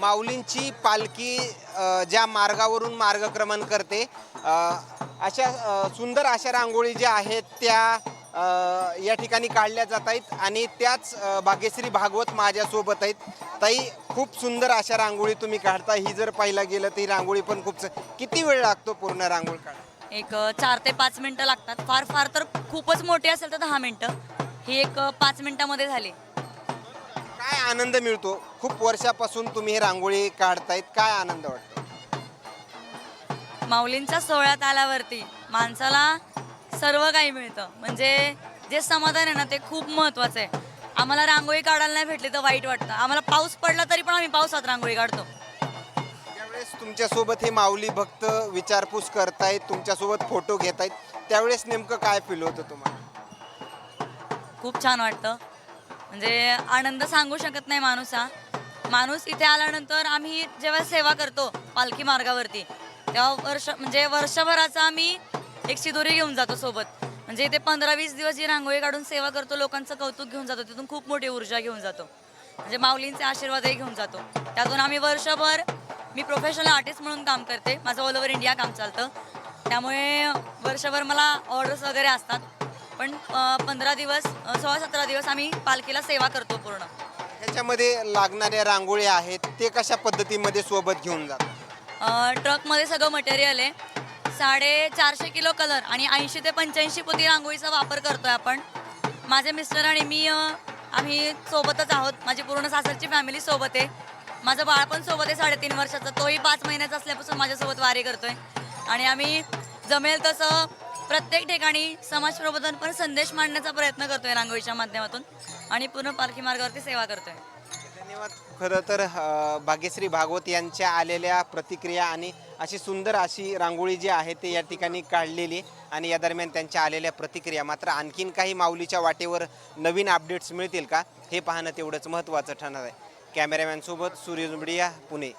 माऊलींची पालखी ज्या मार्गावरून मार्गक्रमण करते अशा सुंदर अशा रांगोळी ज्या आहेत त्या या ठिकाणी काढल्या जात आहेत आणि त्याच भाग्यश्री भागवत माझ्यासोबत आहेत. ताई खूप सुंदर अशा रांगोळी तुम्ही काढता. ही जर पाहिला गेलं तर ही रांगोळी पण खूप किती वेळ लागतो पूर्ण रांगोळी काढ एक चार ते पाच मिनटं लागतात. फार फार तर खूपच मोठी असेल तर दहा मिनटं. ही एक पाच मिनटामध्ये झाली. काय आनंद मिळतो? खूप वर्षापासून तुम्ही ही रांगोळी काढतायत. काय आनंद वाटतो? माऊलींच्या सोहळ्यात आल्यावरती माणसाला सर्व काही मिळतं. म्हणजे जे समाधान आहे ना ते खूप महत्त्वाचं आहे. आम्हाला रांगोळी काढायला नाही भेटली तर वाईट वाटतं. आम्हाला पाऊस पडला तरी पण आम्ही पावसात रांगोळी काढतो. ज्यावेळेस तुमच्यासोबत हे माऊली भक्त विचारपूस करतायत तुमच्यासोबत फोटो घेत आहेत त्यावेळेस नेमकं काय फील होतं तुम्हाला? खूप छान वाटतं. म्हणजे आनंद सांगू शकत नाही माणूस हा. माणूस इथे आल्यानंतर आम्ही जेव्हा सेवा करतो पालखी मार्गावरती तेव्हा वर्ष म्हणजे वर्षभराचा आम्ही एक शिदोरी घेऊन जातो सोबत. म्हणजे इथे पंधरा वीस दिवस जी रांगोळी काढून सेवा करतो लोकांचं कौतुक घेऊन जातो तिथून खूप मोठी ऊर्जा घेऊन जातो. म्हणजे माऊलींचे आशीर्वादही घेऊन जातो. त्यातून आम्ही वर्षभर मी प्रोफेशनल आर्टिस्ट म्हणून काम करते. माझं ऑल ओव्हर इंडिया काम चालतं. त्यामुळे वर्षभर मला ऑर्डर्स वगैरे असतात. पण पंधरा दिवस सोळा सतरा दिवस आम्ही पालखीला सेवा करतो पूर्ण. ह्याच्यामध्ये लागणाऱ्या रांगोळी आहेत ते कशा पद्धतीमध्ये सोबत घेऊन जातात? अ, ट्रकमध्ये सगळं मटेरियल आहे. साडे चारशे किलो कलर आणि ऐंशी ते पंच्याऐंशी पोती रांगोळीचा वापर करतोय आपण. माझे मिस्टर आणि मी आम्ही सोबतच आहोत. माझी पूर्ण सासरची फॅमिली सोबत आहे. माझं बाळ पण सोबत आहे साडेतीन वर्षाचं. तोही पाच महिन्याचा असल्यापासून माझ्यासोबत वारी करतोय. आणि आम्ही जमेल तसं प्रत्येक ठिकाणी समाज प्रबोधन पण संदेश मांडण्याचा प्रयत्न करतोय रांगोळीच्या माध्यमातून आणि पूर्ण पालखी मार्गावरती सेवा करतोय. धन्यवाद. खरं तर भाग्यश्री भागवत यांच्या आलेल्या प्रतिक्रिया आणि अशी सुंदर अशी रांगोळी जी आहे ते या ठिकाणी काढलेली आणि या दरम्यान त्यांच्या आलेल्या प्रतिक्रिया. मात्र आणखीन काही माऊलीच्या वाटेवर नवीन अपडेट्स मिळतील का हे पाहणं तेवढंच महत्त्वाचं ठरणार आहे. कॅमेरामॅनसोबत सूर्य जुंबडिया पुणे.